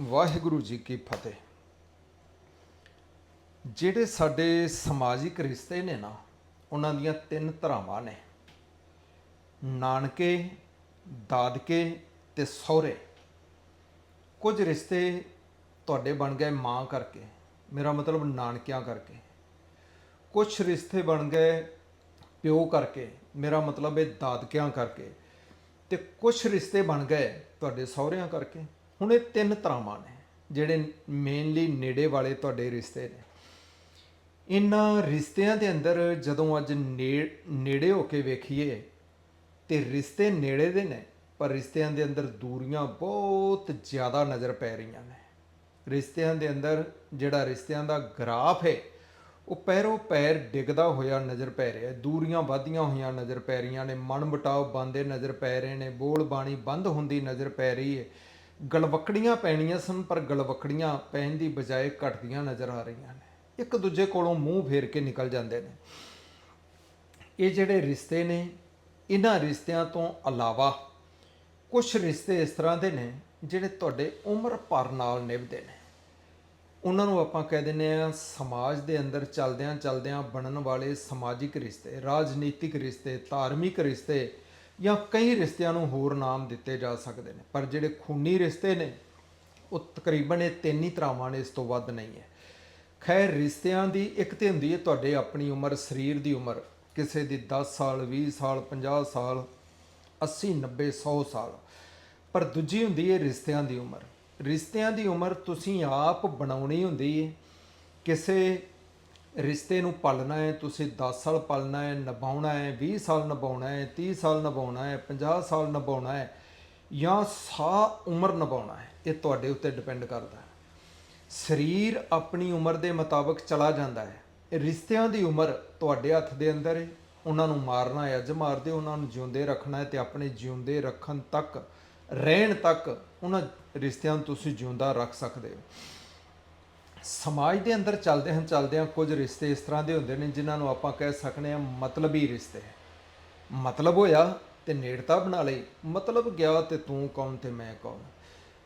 ਵਾਹਿਗੁਰੂ ਜੀ ਕੀ ਫਤਿਹ। ਜਿਹੜੇ ਸਾਡੇ ਸਮਾਜਿਕ ਰਿਸ਼ਤੇ ਨੇ ਨਾ, ਉਹਨਾਂ ਦੀਆਂ ਤਿੰਨ ਧਰਾਵਾਂ ਨੇ। ਨਾਨਕੇ, ਦਾਦਕੇ ਤੇ ਸਹੁਰੇ। ਕੁਝ ਰਿਸ਼ਤੇ ਤੁਹਾਡੇ ਬਣ ਗਏ ਮਾਂ ਕਰਕੇ, ਮੇਰਾ ਮਤਲਬ ਨਾਨਕਿਆਂ ਕਰਕੇ। ਕੁਝ ਰਿਸ਼ਤੇ ਬਣ ਗਏ ਪਿਓ ਕਰਕੇ, ਮੇਰਾ ਮਤਲਬ ਇਹ ਦਾਦਕਿਆਂ ਕਰਕੇ। ਤੇ ਕੁਝ ਰਿਸ਼ਤੇ ਬਣ ਗਏ ਤੁਹਾਡੇ ਸਹੁਰਿਆਂ ਕਰਕੇ। ਹੁਣ ਇਹ ਤਿੰਨ ਤਰਾਵਾਂ ਨੇ, ਜਿਹੜੇ ਮੇਨਲੀ ਨੇੜੇ ਵਾਲੇ ਤੁਹਾਡੇ ਰਿਸ਼ਤੇ ਨੇ। ਇਹਨਾਂ ਰਿਸ਼ਤਿਆਂ ਦੇ ਅੰਦਰ ਜਦੋਂ ਅੱਜ ਨੇੜੇ ਹੋ ਕੇ ਵੇਖੀਏ, ਤੇ ਰਿਸ਼ਤੇ ਨੇੜੇ ਦੇ ਨੇ, ਪਰ ਰਿਸ਼ਤਿਆਂ ਦੇ ਅੰਦਰ ਦੂਰੀਆਂ ਬਹੁਤ ਜ਼ਿਆਦਾ ਨਜ਼ਰ ਪੈ ਰਹੀਆਂ ਨੇ। ਰਿਸ਼ਤਿਆਂ ਦੇ ਅੰਦਰ ਜਿਹੜਾ ਰਿਸ਼ਤਿਆਂ ਦਾ ਗ੍ਰਾਫ ਹੈ, ਉਹ ਪੈਰੋਂ ਪੈਰ ਡਿੱਗਦਾ ਹੋਇਆ ਨਜ਼ਰ ਪੈ ਰਿਹਾ ਦੂਰੀਆਂ ਵੱਧਦੀਆਂ ਹੋਈਆਂ ਨਜ਼ਰ ਪੈ ਰਹੀਆਂ ਨੇ ਮਨ ਮਟਾਵ ਬੰਦੇ ਨਜ਼ਰ ਪੈ ਰਹੇ ਨੇ ਬੋਲ ਬਾਣੀ ਬੰਦ ਹੁੰਦੀ ਨਜ਼ਰ ਪੈ ਰਹੀ ਹੈ। ਗਲਵਕੜੀਆਂ ਪੈਣੀਆਂ ਸਨ, ਪਰ ਗਲਵਕੜੀਆਂ ਪੈਣ ਦੀ ਬਜਾਏ ਘਟਦੀਆਂ ਨਜ਼ਰ ਆ ਰਹੀਆਂ ਨੇ। ਇੱਕ ਦੂਜੇ ਕੋਲੋਂ ਮੂੰਹ ਫੇਰ ਕੇ ਨਿਕਲ ਜਾਂਦੇ ਨੇ। ਇਹ ਜਿਹੜੇ ਰਿਸ਼ਤੇ ਨੇ, ਇਹਨਾਂ ਰਿਸ਼ਤਿਆਂ ਤੋਂ ਇਲਾਵਾ ਕੁਝ ਰਿਸ਼ਤੇ ਇਸ ਤਰ੍ਹਾਂ ਦੇ ਨੇ, ਜਿਹੜੇ ਤੁਹਾਡੇ ਉਮਰ ਭਰ ਨਾਲ ਨਿਭਦੇ ਨੇ। ਉਹਨਾਂ ਨੂੰ ਆਪਾਂ ਕਹਿ ਦਿੰਦੇ ਆ ਸਮਾਜ ਦੇ ਅੰਦਰ ਚਲਦਿਆਂ ਚਲਦਿਆਂ ਬਣਨ ਵਾਲੇ ਸਮਾਜਿਕ ਰਿਸ਼ਤੇ, ਰਾਜਨੀਤਿਕ ਰਿਸ਼ਤੇ, ਧਾਰਮਿਕ ਰਿਸ਼ਤੇ ਜਾਂ ਕਈ ਰਿਸ਼ਤਿਆਂ ਨੂੰ ਹੋਰ ਨਾਮ ਦਿੱਤੇ ਜਾ ਸਕਦੇ ਨੇ, ਪਰ ਜਿਹੜੇ ਖੂਨੀ ਰਿਸ਼ਤੇ ਨੇ, ਉਹ ਤਕਰੀਬਨ ਇਹ ਤਿੰਨ ਹੀ ਤਰ੍ਹਾਂਵਾਂ ਨੇ, ਇਸ ਤੋਂ ਵੱਧ ਨਹੀਂ ਹੈ। ਖੈਰ, ਰਿਸ਼ਤਿਆਂ ਦੀ ਇੱਕ ਤੇ ਹੁੰਦੀ ਹੈ ਤੁਹਾਡੇ ਆਪਣੀ ਉਮਰ, ਸਰੀਰ ਦੀ ਉਮਰ। ਕਿਸੇ ਦੀ 10 ਸਾਲ 20 ਸਾਲ 50 ਸਾਲ 80 90 100 ਸਾਲ। ਪਰ ਦੂਜੀ ਹੁੰਦੀ ਹੈ ਰਿਸ਼ਤਿਆਂ ਦੀ ਉਮਰ। ਰਿਸ਼ਤਿਆਂ ਦੀ ਉਮਰ ਤੁਸੀਂ ਆਪ ਬਣਾਉਣੀ ਹੁੰਦੀ ਹੈ। ਕਿਸੇ ਰਿਸ਼ਤੇ ਨੂੰ ਪਾਲਣਾ ਹੈ, ਤੁਸੀਂ 10 ਸਾਲ ਪਾਲਣਾ ਹੈ, ਨਿਭਾਉਣਾ ਹੈ 20 ਸਾਲ ਨਿਭਾਉਣਾ ਹੈ 30 ਸਾਲ ਨਿਭਾਉਣਾ ਹੈ 50 ਸਾਲ ਨਿਭਾਉਣਾ ਹੈ ਜਾਂ ਸਾ ਉਮਰ ਨਿਭਾਉਣਾ ਹੈ, ਇਹ ਤੁਹਾਡੇ ਉੱਤੇ ਡਿਪੈਂਡ ਕਰਦਾ ਹੈ। ਸਰੀਰ ਆਪਣੀ ਉਮਰ ਦੇ ਮੁਤਾਬਕ ਚਲਾ ਜਾਂਦਾ ਹੈ। ਰਿਸ਼ਤਿਆਂ ਦੀ ਉਮਰ ਤੁਹਾਡੇ ਹੱਥ ਦੇ ਅੰਦਰ ਹੈ, ਉਹਨਾਂ ਨੂੰ ਮਾਰਨਾ ਹੈ, ਅੱਜ ਮਾਰਦੇ ਉਹਨਾਂ ਨੂੰ ਜਿਉਂਦੇ ਰੱਖਣਾ ਹੈ ਤੇ ਆਪਣੇ ਜਿਉਂਦੇ ਰੱਖਣ ਤੱਕ, ਰਹਿਣ ਤੱਕ ਉਹਨਾਂ ਰਿਸ਼ਤਿਆਂ ਨੂੰ ਤੁਸੀਂ ਜਿਉਂਦਾ ਰੱਖ ਸਕਦੇ ਹੋ। ਸਮਾਜ ਦੇ ਅੰਦਰ ਚੱਲਦੇ ਹਨ, ਚੱਲਦੇ ਹਾਂ ਕੁਝ ਰਿਸ਼ਤੇ ਇਸ ਤਰ੍ਹਾਂ ਦੇ ਹੁੰਦੇ ਨੇ ਜਿਨ੍ਹਾਂ ਨੂੰ ਆਪਾਂ ਕਹਿ ਸਕਨੇ ਆ ਮਤਲਬੀ ਰਿਸ਼ਤੇ। ਮਤਲਬ ਹੋਇਆ ਤੇ ਨੇੜਤਾ ਬਣਾ ਲਈ, ਮਤਲਬ ਗਿਆ ਤੇ ਤੂੰ ਕੌਣ ਤੇ ਮੈਂ ਕੌਣ?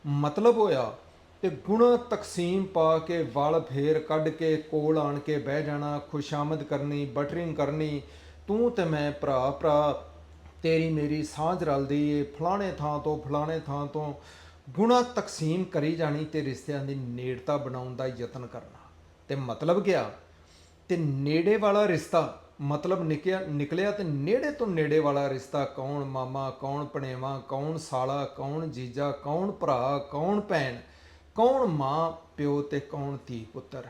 ਮਤਲਬ ਹੋਇਆ ਤੇ ਗੁਣ ਤਕਸੀਮ ਪਾ ਕੇ ਵਲ ਫੇਰ ਕੱਢ ਕੇ ਕੋਲ ਆਣ ਕੇ ਬਹਿ ਜਾਣਾ, ਖੁਸ਼ਾਮਦ ਕਰਨੀ, ਬਟਰਿੰਗ ਕਰਨੀ, ਤੂੰ ਤੇ ਮੈਂ ਭਰਾ ਭਰਾ, ਤੇਰੀ ਮੇਰੀ ਸਾਂਝ ਰਲਦੀ ਏ, ਫਲਾਣੇ ਥਾਂ ਤੋਂ ਫਲਾਣੇ ਥਾਂ ਤੋਂ ਗੁਣਾ ਤਕਸੀਮ ਕਰੀ ਜਾਣੀ ਤੇ ਰਿਸ਼ਤਿਆਂ ਦੀ ਨੇੜਤਾ ਬਣਾਉਣ ਦਾ ਯਤਨ ਕਰਨਾ। ਤੇ ਮਤਲਬ ਗਿਆ ਤੇ ਨੇੜੇ ਵਾਲਾ ਰਿਸ਼ਤਾ ਮਤਲਬ ਨਿਕਿਆ ਨਿਕਲਿਆ ਤੇ ਨੇੜੇ ਤੋਂ ਨੇੜੇ ਵਾਲਾ ਰਿਸ਼ਤਾ ਕੌਣ ਮਾਮਾ, ਕੌਣ ਭਣੇਵਾ, ਕੌਣ ਸਾਲਾ, ਕੌਣ ਜੀਜਾ, ਕੌਣ ਭਰਾ, ਕੌਣ ਭੈਣ, ਕੌਣ ਮਾਂ, ਪਿਓ ਤੇ ਕੌਣ ਧੀ ਪੁੱਤਰ।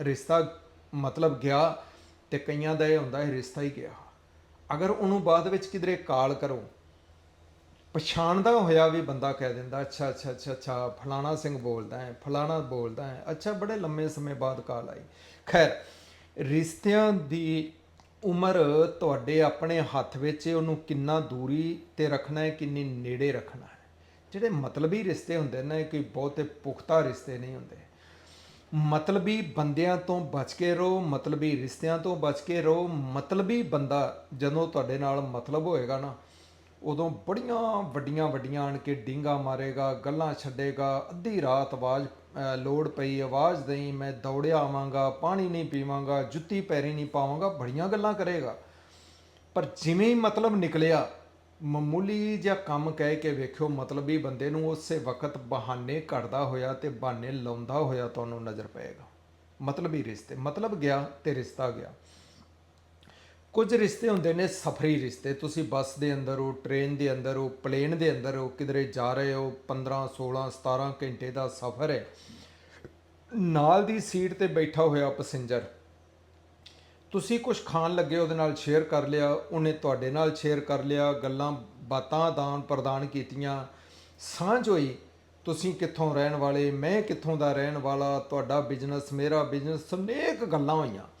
ਰਿਸ਼ਤਾ ਮਤਲਬ ਗਿਆ ਤੇ ਕਈਆਂ ਦਾ ਇਹ ਹੁੰਦਾ ਹੈ ਰਿਸ਼ਤਾ ਹੀ ਗਿਆ। ਅਗਰ ਉਹਨੂੰ ਬਾਅਦ ਵਿੱਚ ਕਿਧਰੇ ਕਾਲ ਕਰੋ ਪਛਾਣਦਾ ਹੋਇਆ ਵੀ ਬੰਦਾ ਕਹਿ ਦਿੰਦਾ, ਅੱਛਾ ਅੱਛਾ ਅੱਛਾ ਅੱਛਾ, ਫਲਾਣਾ ਸਿੰਘ ਬੋਲਦਾ ਹੈ, ਫਲਾਣਾ ਬੋਲਦਾ ਹੈ, ਅੱਛਾ, ਬੜੇ ਲੰਮੇ ਸਮੇਂ ਬਾਅਦ ਕਾਲ ਆਈ। ਖੈਰ, ਰਿਸ਼ਤਿਆਂ ਦੀ ਉਮਰ ਤੁਹਾਡੇ ਆਪਣੇ ਹੱਥ ਵਿੱਚ ਉਹਨੂੰ ਕਿੰਨਾ ਦੂਰੀ ਤੇ ਰੱਖਣਾ ਹੈ, ਕਿੰਨੀ ਨੇੜੇ ਰੱਖਣਾ ਹੈ? ਜਿਹੜੇ ਮਤਲਬੀ ਰਿਸ਼ਤੇ ਹੁੰਦੇ ਨੇ, ਕੋਈ ਬਹੁਤੇ ਪੁਖਤਾ ਰਿਸ਼ਤੇ ਨਹੀਂ ਹੁੰਦੇ। ਮਤਲਬੀ ਬੰਦਿਆਂ ਤੋਂ ਬਚ ਕੇ ਰਹੋ, ਮਤਲਬੀ ਰਿਸ਼ਤਿਆਂ ਤੋਂ ਬਚ ਕੇ ਰਹੋ, ਮਤਲਬੀ ਬੰਦਾ ਜਦੋਂ ਤੁਹਾਡੇ ਨਾਲ ਮਤਲਬ ਹੋਏਗਾ ਨਾ ਉਦੋਂ ਬੜੀਆਂ ਵੱਡੀਆਂ ਵੱਡੀਆਂ ਆਣ ਕੇ ਡਿੰਗਾ ਮਾਰੇਗਾ, ਗੱਲਾਂ ਛੱਡੇਗਾ, ਅੱਧੀ ਰਾਤ ਆਵਾਜ਼ ਲੋੜ ਪਈ, ਆਵਾਜ਼ ਦੇਈ, ਮੈਂ ਦੌੜਿਆ ਆਵਾਂਗਾ, ਪਾਣੀ ਨਹੀਂ ਪੀਵਾਂਗਾ, ਜੁੱਤੀ ਪੈਰੀ ਨਹੀਂ ਪਾਵਾਂਗਾ, ਬੜੀਆਂ ਗੱਲਾਂ ਕਰੇਗਾ। ਪਰ ਜਿਵੇਂ ਹੀ ਮਤਲਬ ਨਿਕਲਿਆ, ਮਾਮੂਲੀ ਜਿਹਾ ਕੰਮ ਕਹਿ ਕੇ ਵੇਖਿਓ, ਮਤਲਬ ਹੀ ਬੰਦੇ ਨੂੰ ਉਸੇ ਵਕਤ ਬਹਾਨੇ ਘੜਦਾ ਹੋਇਆ ਤੇ ਬਹਾਨੇ ਲਾਉਂਦਾ ਹੋਇਆ ਤੁਹਾਨੂੰ ਨਜ਼ਰ ਪਏਗਾ। ਮਤਲਬ ਹੀ ਰਿਸ਼ਤੇ, ਮਤਲਬ ਗਿਆ ਤੇ ਰਿਸ਼ਤਾ ਗਿਆ। ਕੁਝ ਰਿਸ਼ਤੇ ਹੁੰਦੇ ਨੇ ਸਫਰੀ ਰਿਸ਼ਤੇ। ਤੁਸੀਂ ਬੱਸ ਦੇ ਅੰਦਰ ਹੋ, ਟ੍ਰੇਨ ਦੇ ਅੰਦਰ ਹੋ, ਪਲੇਨ ਦੇ ਅੰਦਰ ਹੋ, ਕਿਧਰੇ ਜਾ ਰਹੇ ਹੋ 15 16 17 ਘੰਟੇ ਦਾ ਸਫ਼ਰ ਹੈ। ਨਾਲ ਦੀ ਸੀਟ ਤੇ ਬੈਠਾ ਹੋਇਆ ਪੈਸੇਂਜਰ। ਤੁਸੀਂ ਕੁਝ ਖਾਣ ਲੱਗੇ, ਉਹਦੇ ਨਾਲ ਸ਼ੇਅਰ ਕਰ ਲਿਆ, ਉਹਨੇ ਤੁਹਾਡੇ ਨਾਲ ਸ਼ੇਅਰ ਕਰ ਲਿਆ, ਗੱਲਾਂ, ਬਾਤਾਂ ਆਦਾਨ ਪ੍ਰਦਾਨ ਕੀਤੀਆਂ। ਸਾਂਝ ਹੋਈ, ਤੁਸੀਂ ਕਿੱਥੋਂ ਰਹਿਣ ਵਾਲੇ, ਮੈਂ ਕਿੱਥੋਂ ਦਾ ਰਹਿਣ ਵਾਲਾ, ਤੁਹਾਡਾ ਬਿਜ਼ਨਸ ਮੇਰਾ ਬਿਜ਼ਨਸ ਅਨੇਕ ਗੱਲਾਂ ਹੋਈਆਂ।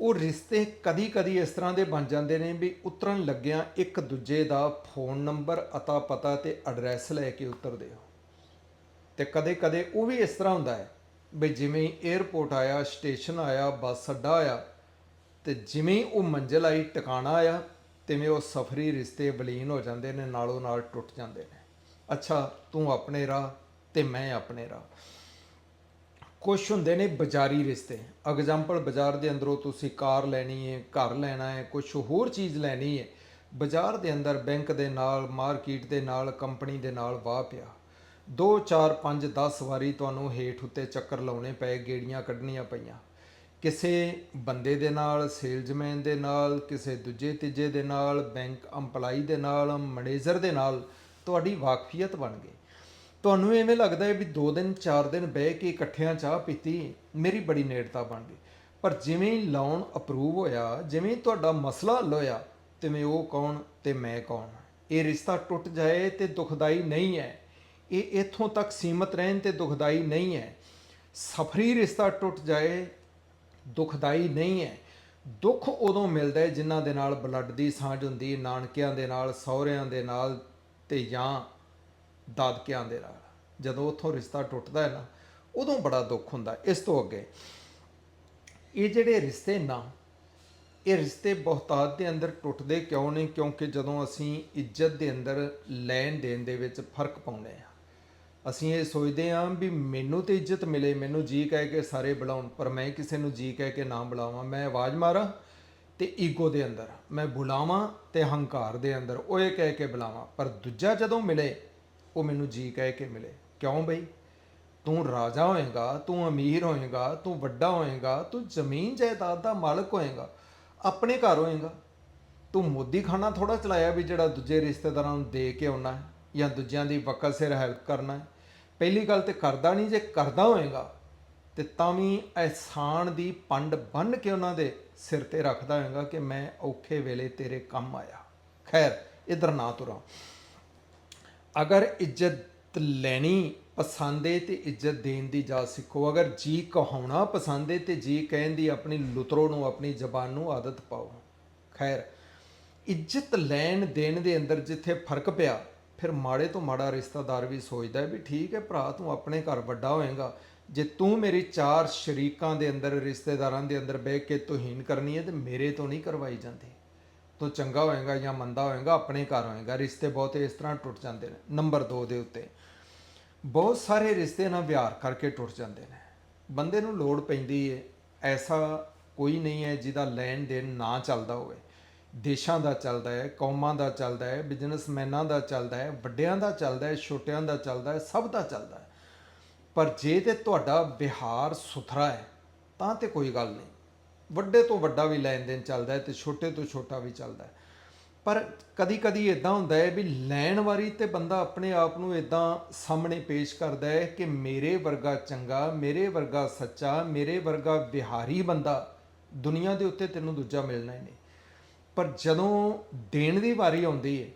ਉਹ ਰਿਸ਼ਤੇ ਕਦੀ ਕਦੀ ਇਸ ਤਰ੍ਹਾਂ ਦੇ ਬਣ ਜਾਂਦੇ ਨੇ ਵੀ ਉਤਰਨ ਲੱਗਿਆਂ ਇੱਕ ਦੂਜੇ ਦਾ ਫੋਨ ਨੰਬਰ ਅਤਾ ਪਤਾ ਤੇ ਐਡਰੈਸ ਲੈ ਕੇ ਉਤਰਦੇ ਹੋ। ਤੇ ਕਦੇ ਕਦੇ ਉਹ ਵੀ ਇਸ ਤਰ੍ਹਾਂ ਹੁੰਦਾ ਹੈ ਵੀ ਜਿਵੇਂ ਹੀ 에ਅਰਪੋਰਟ ਆਇਆ, ਸਟੇਸ਼ਨ ਆਇਆ, ਬੱਸ ਅੱਡਾ ਆਇਆ, ਤੇ ਜਿਵੇਂ ਹੀ ਉਹ ਮੰਜ਼ਿਲ ਆਈ, ਟਿਕਾਣਾ ਆਇਆ, ਤਿਵੇਂ ਉਹ ਸਫਰੀ ਰਿਸ਼ਤੇ ਬਲੀਨ ਹੋ ਜਾਂਦੇ ਨੇ ਨਾਲੋਂ ਨਾਲ ਟੁੱਟ ਜਾਂਦੇ ਨੇ। ਅੱਛਾ, ਤੂੰ ਆਪਣੇ ਰਾਹ ਤੇ ਮੈਂ ਆਪਣੇ ਰਾਹ। ਕੁਝ ਹੁੰਦੇ ਨੇ ਬਾਜ਼ਾਰੀ ਰਿਸ਼ਤੇ। ਐਗਜ਼ਾਮਪਲ ਬਾਜ਼ਾਰ ਦੇ ਅੰਦਰੋਂ ਤੁਸੀਂ ਕਾਰ ਲੈਣੀ ਹੈ ਘਰ ਲੈਣਾ ਹੈ ਕੁਝ ਹੋਰ ਚੀਜ਼ ਲੈਣੀ ਹੈ ਬਾਜ਼ਾਰ ਦੇ ਅੰਦਰ ਬੈਂਕ ਦੇ ਨਾਲ, ਮਾਰਕੀਟ ਦੇ ਨਾਲ, ਕੰਪਨੀ ਦੇ ਨਾਲ ਵਾਹ ਪਿਆ। 2 4 5 10 ਵਾਰੀ ਤੁਹਾਨੂੰ ਹੇਠ ਉੱਤੇ ਚੱਕਰ ਲਾਉਣੇ ਪਏ, ਗੇੜੀਆਂ ਕੱਢਣੀਆਂ ਪਈਆਂ। ਕਿਸੇ ਬੰਦੇ ਦੇ ਨਾਲ, ਸੇਲਜ਼ਮੈਨ ਦੇ ਨਾਲ, ਕਿਸੇ ਦੂਜੇ ਤੀਜੇ ਦੇ ਨਾਲ, ਬੈਂਕ EMPLOYE ਦੇ ਨਾਲ, ਮੈਨੇਜਰ ਦੇ ਨਾਲ ਤੁਹਾਡੀ ਵਾਕਫੀਅਤ ਬਣ ਗਈ। ਤੁਹਾਨੂੰ ਐਵੇਂ ਲੱਗਦਾ ਹੈ ਵੀ 2 ਦਿਨ 4 ਦਿਨ ਬਹਿ ਕੇ ਇਕੱਠਿਆਂ ਚਾਹ ਪੀਤੀ, ਮੇਰੀ ਬੜੀ ਨੇੜਤਾ ਬਣ ਗਈ। ਪਰ ਜਿਵੇਂ ਹੀ ਲੋਨ ਅਪਰੂਵ ਹੋਇਆ, ਜਿਵੇਂ ਤੁਹਾਡਾ ਮਸਲਾ ਹੱਲ ਹੋਇਆ, ਤਿਵੇਂ ਉਹ ਕੌਣ ਤੇ ਮੈਂ ਕੌਣ ਇਹ ਰਿਸ਼ਤਾ ਟੁੱਟ ਜਾਏ ਤੇ ਦੁਖਦਾਈ ਨਹੀਂ ਹੈ। ਇਹ ਇੱਥੋਂ ਤੱਕ ਸੀਮਤ ਰਹਿਣ ਤੇ ਦੁਖਦਾਈ ਨਹੀਂ ਹੈ। ਸਫਰੀ ਰਿਸ਼ਤਾ ਟੁੱਟ ਜਾਏ, ਦੁਖਦਾਈ ਨਹੀਂ ਹੈ। ਦੁੱਖ ਉਦੋਂ ਮਿਲਦਾ ਹੈ ਜਿਨ੍ਹਾਂ ਦੇ ਨਾਲ ਬਲੱਡ ਦੀ ਸਾਂਝ ਹੁੰਦੀ ਨਾਨਕਿਆਂ ਦੇ ਨਾਲ, ਸਹੁਰਿਆਂ ਦੇ ਨਾਲ ਤੇ ਜਾਂ ਦਾਦਕਿਆਂ ਦੇ ਨਾਲ। ਜਦੋਂ ਉੱਥੋਂ ਰਿਸ਼ਤਾ ਟੁੱਟਦਾ ਹੈ ਨਾ, ਉਦੋਂ ਬੜਾ ਦੁੱਖ ਹੁੰਦਾ। ਇਸ ਤੋਂ ਅੱਗੇ, ਇਹ ਜਿਹੜੇ ਰਿਸ਼ਤੇ ਨਾ, ਇਹ ਰਿਸ਼ਤੇ ਬਹੁਤਾਤ ਦੇ ਅੰਦਰ ਟੁੱਟਦੇ ਕਿਉਂ ਨੇ? ਕਿਉਂਕਿ ਜਦੋਂ ਅਸੀਂ ਇੱਜ਼ਤ ਦੇ ਅੰਦਰ ਲੈਣ ਦੇਣ ਦੇ ਵਿੱਚ ਫ਼ਰਕ ਪਾਉਂਦੇ ਆ ਅਸੀਂ ਇਹ ਸੋਚਦੇ ਹਾਂ ਵੀ ਮੈਨੂੰ ਤੇ ਇੱਜ਼ਤ ਮਿਲੇ, ਮੈਨੂੰ ਜੀ ਕਹਿ ਕੇ ਸਾਰੇ ਬੁਲਾਉਣ, ਪਰ ਮੈਂ ਕਿਸੇ ਨੂੰ ਜੀ ਕਹਿ ਕੇ ਨਾ ਬੁਲਾਵਾਂ। ਮੈਂ ਆਵਾਜ਼ ਮਾਰਾਂ ਤੇ ਈਗੋ ਦੇ ਅੰਦਰ, ਮੈਂ ਬੁਲਾਵਾਂ ਤੇ ਹੰਕਾਰ ਦੇ ਅੰਦਰ, ਉਹ ਇਹ ਕਹਿ ਕੇ ਬੁਲਾਵਾਂ। ਪਰ ਦੂਜਾ ਜਦੋਂ ਮਿਲੇ ਉਹ ਮੈਨੂੰ ਜੀ ਕਹਿ ਕੇ ਮਿਲੇ। ਕਿਉਂ ਬਈ? ਤੂੰ ਰਾਜਾ ਹੋਏਗਾ, ਤੂੰ ਅਮੀਰ ਹੋਏਗਾ, ਤੂੰ ਵੱਡਾ ਹੋਏਗਾ, ਤੂੰ ਜ਼ਮੀਨ ਜਾਇਦਾਦ ਦਾ ਮਾਲਕ ਹੋਏਗਾ, ਆਪਣੇ ਘਰ ਹੋਏਗਾ। ਤੂੰ ਮੋਦੀ ਖਾਨਾ ਥੋੜਾ ਚਲਾਇਆ ਵੀ ਜਿਹੜਾ ਦੂਜੇ ਰਿਸ਼ਤੇਦਾਰਾਂ ਨੂੰ ਦੇ ਕੇ ਆਉਣਾ ਹੈ ਜਾਂ ਦੂਜਿਆਂ ਦੀ ਵਕਲ ਸਿਰ ਹੈਲਪ ਕਰਨਾ ਹੈ। ਪਹਿਲੀ ਗੱਲ ਤੇ ਕਰਦਾ ਨਹੀਂ, ਜੇ ਕਰਦਾ ਹੋਏਗਾ, ਤੇ ਤਾਂ ਵੀ ਅਹਿਸਾਨ ਦੀ ਪੰਡ ਬੰਨ ਕੇ ਉਹਨਾਂ ਦੇ ਸਿਰ ਤੇ ਰੱਖਦਾ ਹੋਏਗਾ ਕਿ ਮੈਂ ਔਖੇ ਵੇਲੇ ਤੇਰੇ ਕੰਮ ਆਇਆ। ਖੈਰ, ਇਧਰ ਨਾ ਤੁਰਾਂ। ਅਗਰ ਇੱਜ਼ਤ ਲੈਣੀ ਪਸੰਦ ਏ ਤੇ ਇੱਜ਼ਤ ਦੇਣ ਦੀ ਜਾ ਸਿੱਖੋ। ਅਗਰ ਜੀ ਕਹਾਉਣਾ ਪਸੰਦ ਹੈ ਤੇ ਜੀ ਕਹਿਣ ਦੀ ਆਪਣੀ ਲੁਤਰੋ ਨੂੰ, ਆਪਣੀ ਜ਼ਬਾਨ ਨੂੰ ਆਦਤ ਪਾਓ। ਖੈਰ, ਇੱਜ਼ਤ ਲੈਣ ਦੇਣ ਦੇ ਅੰਦਰ ਜਿੱਥੇ ਫ਼ਰਕ ਪਿਆ, ਫਿਰ ਮਾੜੇ ਤੋਂ ਮਾੜਾ ਰਿਸ਼ਤੇਦਾਰ ਵੀ ਸੋਚਦਾ ਵੀ ਠੀਕ ਹੈ, ਭਰਾ ਤੂੰ ਆਪਣੇ ਘਰ ਵੱਡਾ ਹੋਏਗਾ। ਜੇ ਤੂੰ ਮੇਰੀ ਚਾਰ ਸ਼ਰੀਕਾਂ ਦੇ ਅੰਦਰ, ਰਿਸ਼ਤੇਦਾਰਾਂ ਦੇ ਅੰਦਰ ਬਹਿ ਕੇ ਤੋਹੀਨ ਕਰਨੀ ਹੈ ਤੇ ਮੇਰੇ ਤੋਂ ਨਹੀਂ ਕਰਵਾਈ ਜਾਂਦੀ। ਤੋਂ ਚੰਗਾ ਹੋਏਗਾ ਜਾਂ ਮੰਦਾ ਹੋਏਗਾ, ਆਪਣੇ ਘਰ ਹੋਏਗਾ। ਰਿਸ਼ਤੇ ਬਹੁਤੇ ਇਸ ਤਰ੍ਹਾਂ ਟੁੱਟ ਜਾਂਦੇ ਨੇ। ਨੰਬਰ 2 ਦੇ ਉੱਤੇ, ਬਹੁਤ ਸਾਰੇ ਰਿਸ਼ਤੇ ਨਾ ਵਿਹਾਰ ਕਰਕੇ ਟੁੱਟ ਜਾਂਦੇ ਨੇ। ਬੰਦੇ ਨੂੰ ਲੋੜ ਪੈਂਦੀ ਹੈ ਐਸਾ ਕੋਈ ਨਹੀਂ ਹੈ ਜਿਹਦਾ ਲੈਣ ਦੇਣ ਨਾ ਚੱਲਦਾ ਹੋਵੇ। ਦੇਸ਼ਾਂ ਦਾ ਚੱਲਦਾ ਹੈ, ਕੌਮਾਂ ਦਾ ਚੱਲਦਾ ਹੈ, ਬਿਜ਼ਨਸਮੈਨਾਂ ਦਾ ਚੱਲਦਾ ਹੈ, ਵੱਡਿਆਂ ਦਾ ਚੱਲਦਾ ਹੈ, ਛੋਟਿਆਂ ਦਾ ਚੱਲਦਾ ਹੈ, ਸਭ ਦਾ ਚੱਲਦਾ ਹੈ। ਪਰ ਜੇ ਤੇ ਤੁਹਾਡਾ ਵਿਹਾਰ ਸੁਥਰਾ ਹੈ, ਤਾਂ ਤੇ ਕੋਈ ਗੱਲ ਨਹੀਂ। ਵੱਡੇ ਤੋਂ ਵੱਡਾ ਵੀ ਲੈਣ ਦੇਣ ਚੱਲਦਾ ਹੈ ਤੇ ਛੋਟੇ ਤੋਂ ਛੋਟਾ ਵੀ ਚੱਲਦਾ ਹੈ। ਪਰ ਕਦੀ ਕਦੀ ਇਦਾਂ ਹੁੰਦਾ ਹੈ ਵੀ ਲੈਣ ਵਾਰੀ ਤੇ ਬੰਦਾ ਆਪਣੇ ਆਪ ਨੂੰ ਇਦਾਂ ਸਾਹਮਣੇ ਪੇਸ਼ ਕਰਦਾ ਹੈ ਕਿ ਮੇਰੇ ਵਰਗਾ ਚੰਗਾ, ਮੇਰੇ ਵਰਗਾ ਸੱਚਾ, ਮੇਰੇ ਵਰਗਾ ਵਿਹਾਰੀ ਬੰਦਾ ਦੁਨੀਆ ਦੇ ਉੱਤੇ ਤੈਨੂੰ ਦੂਜਾ ਮਿਲਣਾ ਹੀ ਨਹੀਂ। ਪਰ ਜਦੋਂ ਦੇਣ ਦੀ ਵਾਰੀ ਆਉਂਦੀ ਹੈ,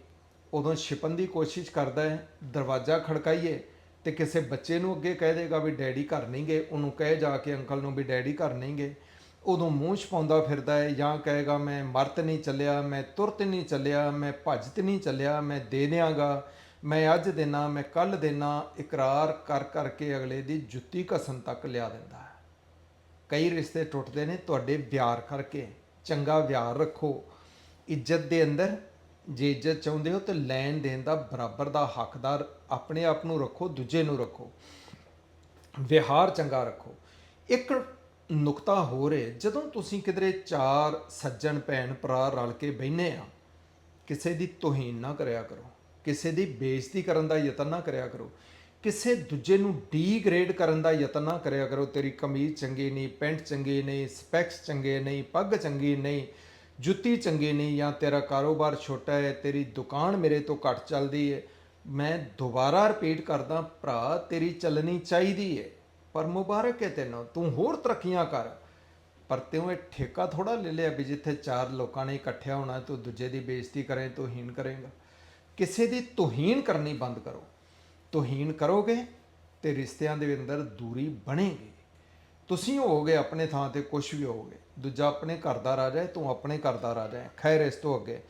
ਉਦੋਂ ਛਿਪਣ ਦੀ ਕੋਸ਼ਿਸ਼ ਕਰਦਾ ਹੈ, ਦਰਵਾਜ਼ਾ ਖੜਕਾਈਏ ਤੇ ਕਿਸੇ ਬੱਚੇ ਨੂੰ ਅੱਗੇ ਕਹਿ ਦੇਗਾ ਵੀ ਡੈਡੀ ਘਰ ਨਹੀਂ ਗਏ, ਉਹਨੂੰ ਕਹਿ ਜਾ ਕੇ ਅੰਕਲ ਨੂੰ ਵੀ ਡੈਡੀ ਘਰ ਨਹੀਂ ਗਏ। ਉਦੋਂ ਮੂੰਹ ਛਪਾਉਂਦਾ ਫਿਰਦਾ ਹੈ ਜਾਂ ਕਹੇਗਾ, ਮੈਂ ਮਰਤ ਨਹੀਂ ਚੱਲਿਆ, ਮੈਂ ਤੁਰਤ ਨਹੀਂ ਚੱਲਿਆ, ਮੈਂ ਭੱਜਤ ਨਹੀਂ ਚੱਲਿਆ, ਮੈਂ ਦੇ ਦਿਆਂਗਾ, ਮੈਂ ਅੱਜ ਦੇਣਾ ਮੈਂ ਕੱਲ ਦੇਣਾ ਇਕਰਾਰ ਕਰ ਕਰਕੇ ਅਗਲੇ ਦੀ ਜੁੱਤੀ ਘਸਣ ਤੱਕ ਲਿਆ ਦਿੰਦਾ ਹੈ। ਕਈ ਰਿਸ਼ਤੇ ਟੁੱਟਦੇ ਨੇ ਤੁਹਾਡੇ ਵਿਆਰ ਕਰਕੇ। ਚੰਗਾ ਵਿਆਰ ਰੱਖੋ। ਇੱਜ਼ਤ ਦੇ ਅੰਦਰ, ਜੇ ਇੱਜ਼ਤ ਚਾਹੁੰਦੇ ਹੋ ਤਾਂ ਲੈਣ ਦੇਣ ਦਾ ਬਰਾਬਰ ਦਾ ਹੱਕਦਾਰ ਆਪਣੇ ਆਪ ਨੂੰ ਰੱਖੋ, ਦੂਜੇ ਨੂੰ ਰੱਖੋ। ਵਿਹਾਰ ਚੰਗਾ ਰੱਖੋ। ਇੱਕ ਨੁਕਤਾ ਹੋਰ ਹੈ ਜਦੋਂ ਤੁਸੀਂ ਕਿਧਰੇ ਚਾਰ ਸੱਜਣ ਭੈਣ ਭਰਾ ਰਲ ਕੇ ਬੈਠੇ ਆ, ਕਿਸੇ ਦੀ ਤੋਹੀਨ ਨਾ ਕਰਿਆ ਕਰੋ, ਕਿਸੇ ਦੀ ਬੇਇੱਜ਼ਤੀ ਕਰਨ ਦਾ ਯਤਨ ਨਾ ਕਰਿਆ ਕਰੋ, ਕਿਸੇ ਦੂਜੇ ਨੂੰ ਡੀਗ੍ਰੇਡ ਕਰਨ ਦਾ ਯਤਨ ਨਾ ਕਰਿਆ ਕਰੋ, ਤੇਰੀ ਕਮੀਜ਼ ਚੰਗੀ ਨਹੀਂ, ਪੈਂਟ ਚੰਗੀ ਨਹੀਂ ਸਪੈਕਸ ਚੰਗੇ ਨਹੀਂ, ਪੱਗ ਚੰਗੀ ਨਹੀਂ, ਜੁੱਤੀ ਚੰਗੀ ਨਹੀਂ ਜਾਂ ਤੇਰਾ ਕਾਰੋਬਾਰ ਛੋਟਾ ਹੈ, ਤੇਰੀ ਦੁਕਾਨ ਮੇਰੇ ਤੋਂ ਘੱਟ ਚੱਲਦੀ ਹੈ, ਮੈਂ ਦੁਬਾਰਾ ਰਿਪੀਟ ਕਰਦਾ, ਭਰਾ, ਤੇਰੀ ਚੱਲਣੀ ਚਾਹੀਦੀ ਹੈ। ਪਰ ਮੁਬਾਰਕ ਹੈ ਤੈਨੂੰ, ਤੂੰ ਹੋਰ ਤਰੱਕੀਆਂ ਕਰ। ਪਰ ਤੈਨੂੰ ਇਹ ਠੇਕਾ ਥੋੜਾ ਲੈ ਲਿਆ ਵੀ ਜਿੱਥੇ ਚਾਰ ਲੋਕਾਂ ਨੇ ਇਕੱਠਿਆ ਹੋਣਾ, ਤੂੰ ਦੂਜੇ ਦੀ ਬੇਇੱਜ਼ਤੀ ਕਰੇ ਤੋਹੀਨ ਕਰੇਗਾ। ਕਿਸੇ ਦੀ ਤੋਹੀਨ ਕਰਨੀ ਬੰਦ ਕਰੋ। ਤੋਹੀਨ ਕਰੋਗੇ ਤੇ ਰਿਸ਼ਤਿਆਂ ਦੇ ਅੰਦਰ ਦੂਰੀ ਬਣੇਗੀ। ਤੁਸੀਂ ਹੋਵੋਗੇ ਆਪਣੇ ਥਾਂ ਤੇ ਕੁਝ ਵੀ ਹੋਵੋਗੇ। ਦੂਜਾ ਆਪਣੇ ਘਰ ਦਾ ਰਾਜਾ ਹੈ, ਤੂੰ ਆਪਣੇ ਘਰ ਦਾ ਰਾਜਾ ਹੈ। ਖੈਰ, ਇਸ ਤੋਂ ਅੱਗੇ।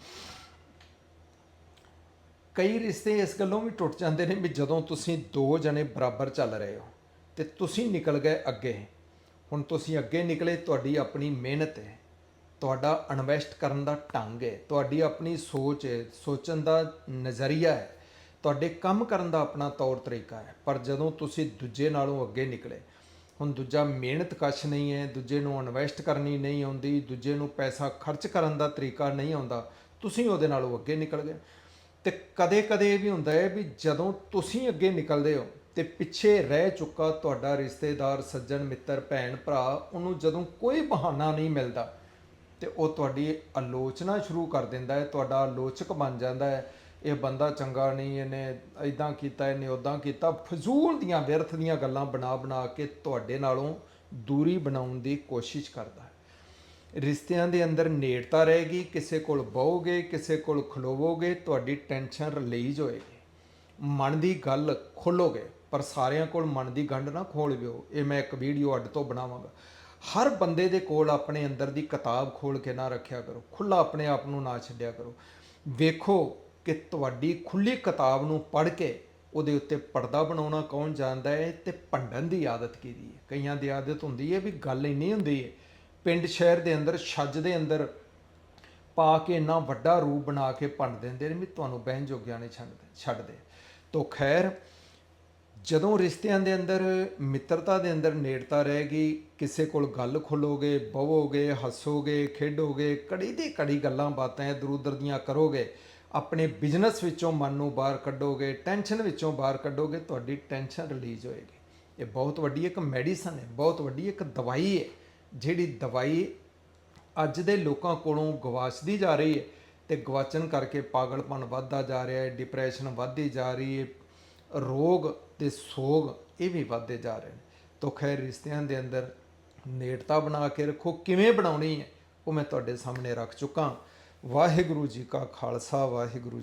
ਕਈ ਰਿਸ਼ਤੇ ਇਸ ਗੱਲੋਂ ਵੀ ਟੁੱਟ ਜਾਂਦੇ ਨੇ ਵੀ ਜਦੋਂ ਤੁਸੀਂ ਦੋ ਜਣੇ ਬਰਾਬਰ ਚੱਲ ਰਹੇ ਹੋ। ਤੇ ਤੁਸੀਂ ਨਿਕਲ ਗਏ ਅੱਗੇ। ਹੁਣ ਤੁਸੀਂ ਅੱਗੇ ਨਿਕਲੇ, ਤੁਹਾਡੀ ਆਪਣੀ ਮਿਹਨਤ ਹੈ। ਤੁਹਾਡਾ ਇਨਵੈਸਟ ਕਰਨ ਦਾ ਢੰਗ ਹੈ। ਤੁਹਾਡੀ ਆਪਣੀ ਸੋਚ ਹੈ। ਸੋਚਣ ਦਾ ਨਜ਼ਰੀਆ ਹੈ। ਤੁਹਾਡੇ ਕੰਮ ਕਰਨ ਦਾ ਆਪਣਾ ਤੌਰ ਤਰੀਕਾ ਹੈ। ਪਰ ਜਦੋਂ ਤੁਸੀਂ ਦੂਜੇ ਨਾਲੋਂ ਅੱਗੇ ਨਿਕਲੇ, ਹੁਣ ਦੂਜਾ ਮਿਹਨਤ ਕਸ਼ ਨਹੀਂ ਹੈ, ਦੂਜੇ ਨੂੰ ਇਨਵੈਸਟ ਕਰਨੀ ਨਹੀਂ ਆਉਂਦੀ, ਦੂਜੇ ਨੂੰ ਪੈਸਾ ਖਰਚ ਕਰਨ ਦਾ ਤਰੀਕਾ ਨਹੀਂ ਆਉਂਦਾ, ਤੁਸੀਂ ਉਹਦੇ ਨਾਲੋਂ ਅੱਗੇ ਨਿਕਲ ਗਏ। ਤੇ ਕਦੇ-ਕਦੇ ਇਹ ਵੀ ਹੁੰਦਾ ਹੈ ਵੀ ਜਦੋਂ ਤੁਸੀਂ ਅੱਗੇ ਨਿਕਲਦੇ ਹੋ ਤੇ ਪਿੱਛੇ ਰਹਿ ਚੁੱਕਾ ਤੁਹਾਡਾ ਰਿਸ਼ਤੇਦਾਰ, ਸੱਜਣ, ਮਿੱਤਰ, ਭੈਣ, ਭਰਾ, ਉਹਨੂੰ ਜਦੋਂ ਕੋਈ ਬਹਾਨਾ ਨਹੀਂ ਮਿਲਦਾ ਤੇ ਉਹ ਤੁਹਾਡੀ ਆਲੋਚਨਾ ਸ਼ੁਰੂ ਕਰ ਦਿੰਦਾ ਹੈ, ਤੁਹਾਡਾ ਆਲੋਚਕ ਬਣ ਜਾਂਦਾ ਹੈ। ਇਹ ਬੰਦਾ ਚੰਗਾ ਨਹੀਂ, ਇਹਨੇ ਐਦਾਂ ਕੀਤਾ, ਇਹਨੇ ਉਦਾਂ ਕੀਤਾ। ਫਜ਼ੂਲ ਦੀਆਂ, ਵਿਅਰਥ ਦੀਆਂ ਗੱਲਾਂ ਬਣਾ ਬਣਾ ਕੇ ਤੁਹਾਡੇ ਨਾਲੋਂ ਦੂਰੀ ਬਣਾਉਣ ਦੀ ਕੋਸ਼ਿਸ਼ ਕਰਦਾ ਹੈ। ਰਿਸ਼ਤਿਆਂ ਦੇ ਅੰਦਰ ਨੇੜਤਾ ਰਹੇਗੀ, ਕਿਸੇ ਕੋਲ ਬਹੋਗੇ, ਕਿਸੇ ਕੋਲ ਖਲੋਵੋਗੇ, ਤੁਹਾਡੀ ਟੈਨਸ਼ਨ ਰਿਲੀਜ਼ ਹੋਏਗੀ। ਮਨ ਦੀ ਗੱਲ ਖੋਲੋਗੇ ਪਰ ਸਾਰਿਆਂ ਕੋਲ ਮਨ ਦੀ ਗੰਢ ਨਾ ਖੋਲਵਿਓ ਇਹ ਮੈਂ ਇੱਕ ਵੀਡੀਓ ਅੱਡ ਤੋਂ ਬਣਾਵਾਂਗਾ। ਹਰ ਬੰਦੇ ਦੇ ਕੋਲ ਆਪਣੇ ਅੰਦਰ ਦੀ ਕਿਤਾਬ ਖੋਲ ਕੇ ਨਾ ਰੱਖਿਆ ਕਰੋ। ਖੁੱਲਾ ਆਪਣੇ ਆਪ ਨੂੰ ਨਾ ਛੱਡਿਆ ਕਰੋ। ਵੇਖੋ ਕਿ ਤੁਹਾਡੀ ਖੁੱਲੀ ਕਿਤਾਬ ਨੂੰ ਪੜ੍ਹ ਕੇ ਉਹਦੇ ਉੱਤੇ ਪਰਦਾ ਬਣਾਉਣਾ ਕੌਣ ਜਾਣਦਾ ਹੈ ਤੇ ਭੰਡਣ ਦੀ ਆਦਤ ਕਿਹਦੀ ਹੈ ਕਈਆਂ ਦੀ ਆਦਤ ਹੁੰਦੀ ਹੈ ਵੀ ਗੱਲ ਇੰਨੀ ਹੁੰਦੀ ਹੈ ਪਿੰਡ ਸ਼ਹਿਰ ਦੇ ਅੰਦਰ, ਛੱਜ ਦੇ ਅੰਦਰ ਪਾ ਕੇ ਇੰਨਾ ਵੱਡਾ ਰੂਪ ਬਣਾ ਕੇ ਭੰਡ ਦਿੰਦੇ ਨੇ ਵੀ ਤੁਹਾਨੂੰ ਬਹਿਣ ਜੋਗਿਆ ਨਹੀਂ ਛੱਡਦੇ ਛੱਡਦੇ ਤੋ ਖੈਰ ਜਦੋਂ ਰਿਸ਼ਤਿਆਂ ਦੇ ਅੰਦਰ ਮਿੱਤਰਤਾ ਦੇ ਅੰਦਰ ਨੇੜਤਾ ਰਹੇਗੀ ਕਿਸੇ ਕੋਲ ਗੱਲ ਖੋਲੋਗੇ ਬਵੋਗੇ ਹੱਸੋਗੇ, ਖੇਡੋਗੇ, ਕੜੀ ਦੀ ਕੜੀ ਗੱਲਾਂ ਬਾਤਾਂ ਇਧਰ ਉਧਰ ਦੀਆਂ ਕਰੋਗੇ, ਆਪਣੇ ਬਿਜ਼ਨਸ ਵਿੱਚੋਂ ਮਨ ਨੂੰ ਬਾਹਰ ਕੱਢੋਗੇ, ਟੈਨਸ਼ਨ ਵਿੱਚੋਂ ਬਾਹਰ ਕੱਢੋਗੇ, ਤੁਹਾਡੀ ਟੈਨਸ਼ਨ ਰਿਲੀਜ਼ ਹੋਏਗੀ। ਇਹ ਬਹੁਤ ਵੱਡੀ ਇੱਕ ਮੈਡੀਸਨ ਹੈ, ਬਹੁਤ ਵੱਡੀ ਇੱਕ ਦਵਾਈ ਹੈ, ਜਿਹੜੀ ਦਵਾਈ ਅੱਜ ਦੇ ਲੋਕਾਂ ਕੋਲੋਂ ਗਵਾਚਦੀ ਜਾ ਰਹੀ ਹੈ ਤੇ ਗਵਾਚਣ ਕਰਕੇ ਪਾਗਲਪਨ ਵੱਧਦਾ ਜਾ ਰਿਹਾ ਹੈ ਡਿਪਰੈਸ਼ਨ ਵੱਧਦੀ ਜਾ ਰਹੀ ਹੈ, ਰੋਗ ਤੇ ਸੋਗ ਇਹ ਵੀ ਵੱਧਦੇ ਜਾ ਰਹੇ ਨੇ। ਤੋ ਖੈਰ ਰਿਸ਼ਤਿਆਂ ਦੇ ਅੰਦਰ ਨੇੜਤਾ ਬਣਾ ਕੇ ਰੱਖੋ, ਕਿਵੇਂ ਬਣਾਉਣੀ ਹੈ, ਉਹ ਮੈਂ ਤੁਹਾਡੇ ਸਾਹਮਣੇ ਰੱਖ ਚੁੱਕਾ ਵਾਹਿਗੁਰੂ ਜੀ ਕਾ ਖਾਲਸਾ, ਵਾਹਿਗੁਰੂ